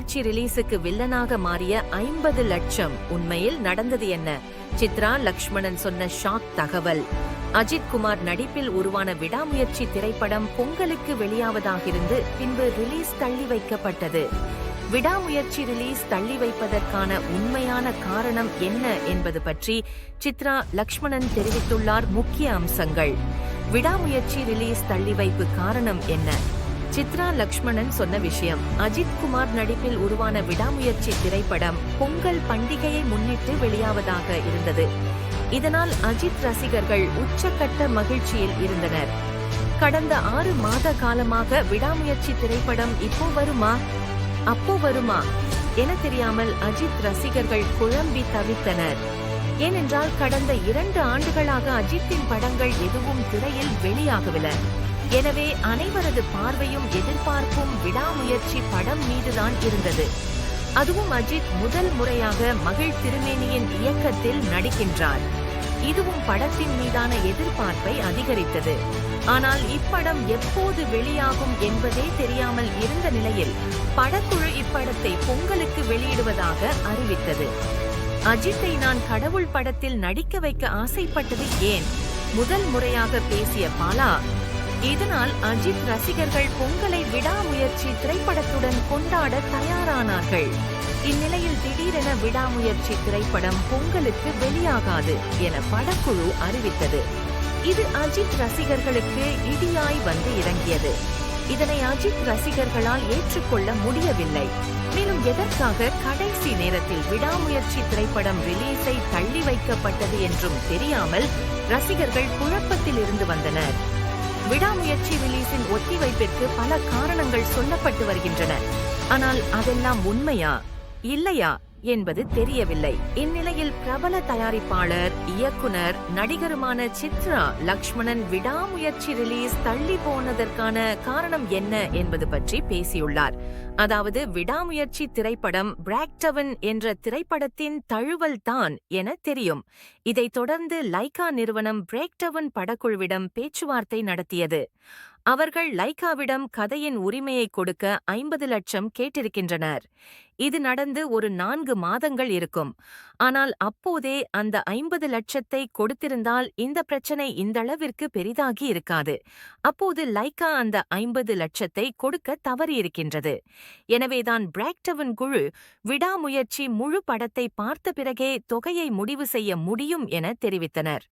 முயற்சி ரிலீஸுக்கு வில்லனாக மாறிய ஐம்பது லட்சம். உண்மையில் நடந்தது என்ன? சித்ரா லக்ஷ்மணன் சொன்ன ஷாக் தகவல். அஜித் குமார் நடிப்பில் உருவான விடாமுயற்சி திரைப்படம் பொங்கலுக்கு வெளியாவதாகிருந்து பின்பு ரிலீஸ் தள்ளி வைக்கப்பட்டது. விடாமுயற்சி ரிலீஸ் தள்ளி வைப்பதற்கான உண்மையான காரணம் என்ன என்பது பற்றி சித்ரா லக்ஷ்மணன் தெரிவித்துள்ளார் முக்கிய அம்சங்கள். விடாமுயற்சி ரிலீஸ் தள்ளி வைப்பு காரணம் என்ன? சித்ரா லக்ஷ்மணன் சொன்ன விஷயம். அஜித் குமார் நடிப்பில் உருவான விடாமுயற்சி திரைப்படம் பொங்கல் பண்டிகையை முன்னிட்டு வெளியாவதாக இருந்தது. இதனால் அஜித் ரசிகர்கள் உச்சக்கட்ட மகிழ்ச்சியில் இருந்தனர். கடந்த ஆறு மாத காலமாக விடாமுயற்சி திரைப்படம் இப்போ வருமா? அப்போ வருமா? என தெரியாமல் அஜித் ரசிகர்கள் குழம்பி தவித்தனர். ஏனென்றால் கடந்த இரண்டு ஆண்டுகளாக அஜித்தின் படங்கள் எதுவும் திரையில் வெளியாகவில்லை. எனவே அனைவரது பார்வையும் எதிர்பார்ப்பும் விடாமுயற்சி படம் மீதுதான் இருந்தது. அதுவும் அஜித் முதல் முறையாக மகிழ் திருமேனியின் இயக்கத்தில் நடிக்கின்றார். இதுவும் படத்தின் மீதான எதிர்பார்ப்பை அதிகரித்தது. ஆனால் இப்படம் எப்போது வெளியாகும் என்பதே தெரியாமல் இருந்த நிலையில் படக்குழு இப்படத்தை பொங்கலுக்கு வெளியிடுவதாக அறிவித்தது. அஜித்தை நான் கடவுள் படத்தில் நடிக்க வைக்க ஆசைப்பட்டது ஏன்? முதல் முறையாக பேசிய பாலா இதனால் அஜித் ரசிகர்கள் பொங்கலை விடாமுயற்சி திரைப்படத்துடன் கொண்டாட தயாரானார்கள். இந்நிலையில் திடீரென விடாமுயற்சி திரைப்படம் பொங்கலுக்கு வெளியாகாது என படக்குழு அறிவித்தது. இது அஜித் ரசிகர்களுக்கு இடியாய் வந்து இறங்கியது. இதனை அஜித் ரசிகர்களால் ஏற்றுக்கொள்ள முடியவில்லை. மேலும் எதற்காக கடைசி நேரத்தில் விடாமுயற்சி திரைப்படம் ரிலீஸை தள்ளி வைக்கப்பட்டது என்றும் தெரியாமல் ரசிகர்கள் குழப்பத்தில் இருந்து வந்தனர். விடாமுயற்சி ரிலீஸின் ஒத்திவைப்பிற்கு பல காரணங்கள் சொல்லப்பட்டு வருகின்றன. ஆனால் அதெல்லாம் உண்மையா? இல்லையா? என்பது தெரியவில்லை. இந்நிலையில் பிரபல தயாரிப்பாளர் இயக்குனர் நடிகருமான சித்ரா லக்ஷ்மணன் விடாமுயற்சி ரிலீஸ் தள்ளி போனதற்கான காரணம் என்ன என்பது பற்றி பேசியுள்ளார். அதாவது விடாமுயற்சி திரைப்படம் பிராக்டவன் என்ற திரைப்படத்தின் தழுவல் தான் என தெரியும். இதைத் தொடர்ந்து லைகா நிறுவனம் பிரேக்டவன் படக்குழுவிடம் பேச்சுவார்த்தை நடத்தியது. அவர்கள் லைகாவிடம் கதையின் உரிமையை கொடுக்க ஐம்பது லட்சம் கேட்டிருக்கின்றனர். இது நடந்து ஒரு நான்கு மாதங்கள் இருக்கும். ஆனால் அப்போதே அந்த ஐம்பது லட்சத்தை கொடுத்திருந்தால் இந்த பிரச்சனை இந்தளவிற்கு பெரிதாகி இருக்காது. அப்போது லைகா அந்த ஐம்பது லட்சத்தை கொடுக்க தவறியிருக்கின்றது. எனவேதான் பிராக்டவன் குழு விடாமுயற்சி முழு படத்தை பார்த்த பிறகே தொகையை முடிவு செய்ய முடியும் என தெரிவித்தனர்.